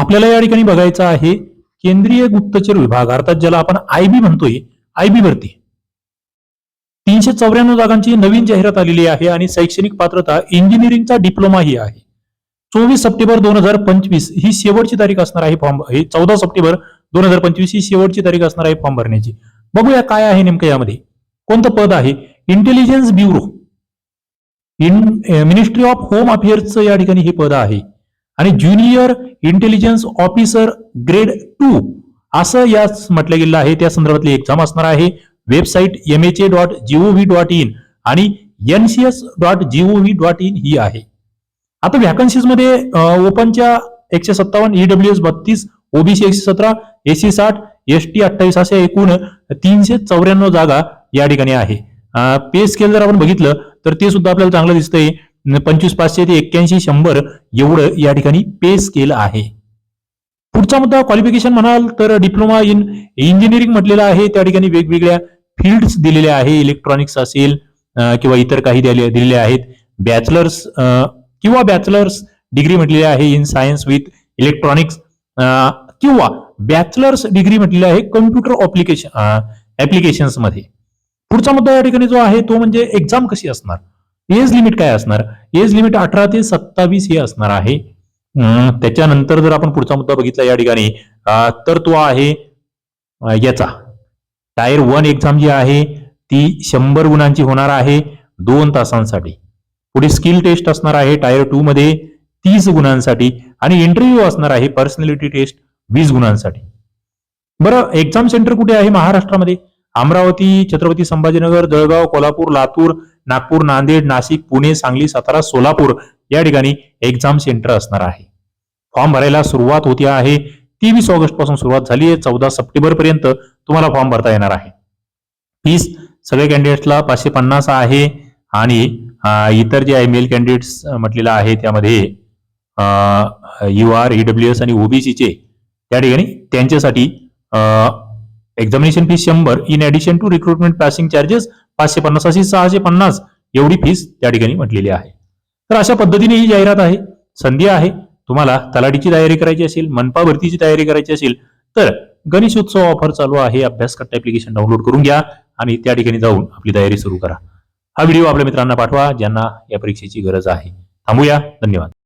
आपल्याला या ठिकाणी बघायचं आहे केंद्रीय गुप्तचर विभाग अर्थात ज्याला आपण आयबी म्हणतोय आयबी भरती तीनशे चौऱ्याण्णव जागांची नवीन जाहिरात आलेली आहे आणि शैक्षणिक पात्रता इंजिनिअरिंगचा डिप्लोमा ही आहे. चोवीस सप्टेंबर दोन हजार पंचवीस ही शेवटची तारीख असणार आहे फॉर्म हे चौदा सप्टेंबर दोन हजार पंचवीस ही शेवटची तारीख असणार आहे फॉर्म भरण्याची. बघूया काय आहे नेमकं यामध्ये. कोणतं पद आहे? Intelligence bureau in ministry of home अफेअर्सचं या ठिकाणी हे पद आहे. आणि junior intelligence officer grade two असं यास म्हटलं गेलं आहे. त्या संदर्भातली एक्झाम असणार आहे. Website M H A dot G O V dot in आणि NCS dot G O V dot in ही आहे. आता व्हॅकन्सीजमध्ये ओपनच्या एकशे सत्तावन्न ईडब्ल्यू एस बत्तीस ओबीसी एकशे सतरा एसी साठ एस टी अठ्ठावीस असे एकूण तीनशे चौऱ्याण्णव जागा या ठिकाणी आहे. पे स्केल जर आपण बघितलं तर ते सुद्धा आपल्याला चांगलं दिसतंय. पंचवीस पाचशे ते एक्क्याऐंशी शंभर एवढं या ठिकाणी पे स्केल आहे. पुढचा मुद्दा क्वालिफिकेशन म्हणाल तर डिप्लोमा इन इंजिनिअरिंग म्हटलेलं आहे. त्या ठिकाणी वेगवेगळ्या फील्ड्स दिलेल्या आहे. इलेक्ट्रॉनिक्स असेल किंवा इतर काही दिलेले आहेत. बॅचलर्स किंवा बॅचलर्स डिग्री म्हटलेली आहे इन सायन्स विथ इलेक्ट्रॉनिक्स किंवा बॅचलर्स डिग्री म्हटलेली आहे कम्प्युटर ऑप्लिकेशन ऍप्लिकेशन्समध्ये. पुढचा मुद्दा या ठिकाणी जो आहे तो म्हणजे एक्झाम कशी असणार? एज लिमिट काय असणार? एज लिमिट अठरा ते सत्तावीस हे असणार आहे. त्याच्यानंतर जर आपण पुढचा मुद्दा बघितला या ठिकाणी तर तो आहे याचा. टायर वन एक्झाम जी आहे ती शंभर गुणांची होणार आहे दोन तासांसाठी. पुढे स्किल टेस्ट असणार आहे टायर टू मध्ये तीस गुणांसाठी. आणि इंटरव्ह्यू असणार आहे पर्सनॅलिटी टेस्ट वीस गुणांसाठी. बरं एक्झाम सेंटर कुठे आहे? महाराष्ट्रामध्ये. अमरावती छत्रपती संभाजीनगर जळगाव कोल्हापूर लातूर नागपूर नांदेड नाशिक पुणे सांगली सातारा सोलापूर या ठिकाणी एक्झाम सेंटर असणार आहे. फॉर्म भरायला सुरुवात होती आहे. तेवीस ऑगस्टपासून सुरुवात झाली आहे. चौदा सप्टेंबर पर्यंत तुम्हाला फॉर्म भरता येणार आहे. फीस सगळ्या कॅन्डिडेट्सला पाचशे पन्नास आहे आणि इतर जे आहे मेल कॅन्डिडेट्स म्हटलेलं आहे त्यामध्ये यू आर ईडब्ल्यू एस आणि ओबीसीचे त्या ठिकाणी त्यांच्यासाठी एक्झामिनेशन फीस शंभर. In addition to recruitment passing charges पाचशे पन्नास अशी सहाशे पन्नास एवढी फीस त्या ठिकाणी म्हटलेली आहे. तर अशा पद्धतीने ही जाहिरात आहे. संधी आहे. तुम्हाला तलाठीची तयारी करायची असेल मनपा भरतीची तयारी करायची असेल तर गणेश उत्सव ऑफर चालू आहे. अभ्यास कट्टा ऍप्लिकेशन डाउनलोड करून घ्या आणि त्या ठिकाणी जाऊन आपली तयारी सुरू करा. हा व्हिडिओ आपल्या मित्रांना पाठवा ज्यांना या परीक्षेची गरज आहे. थांबूया. धन्यवाद.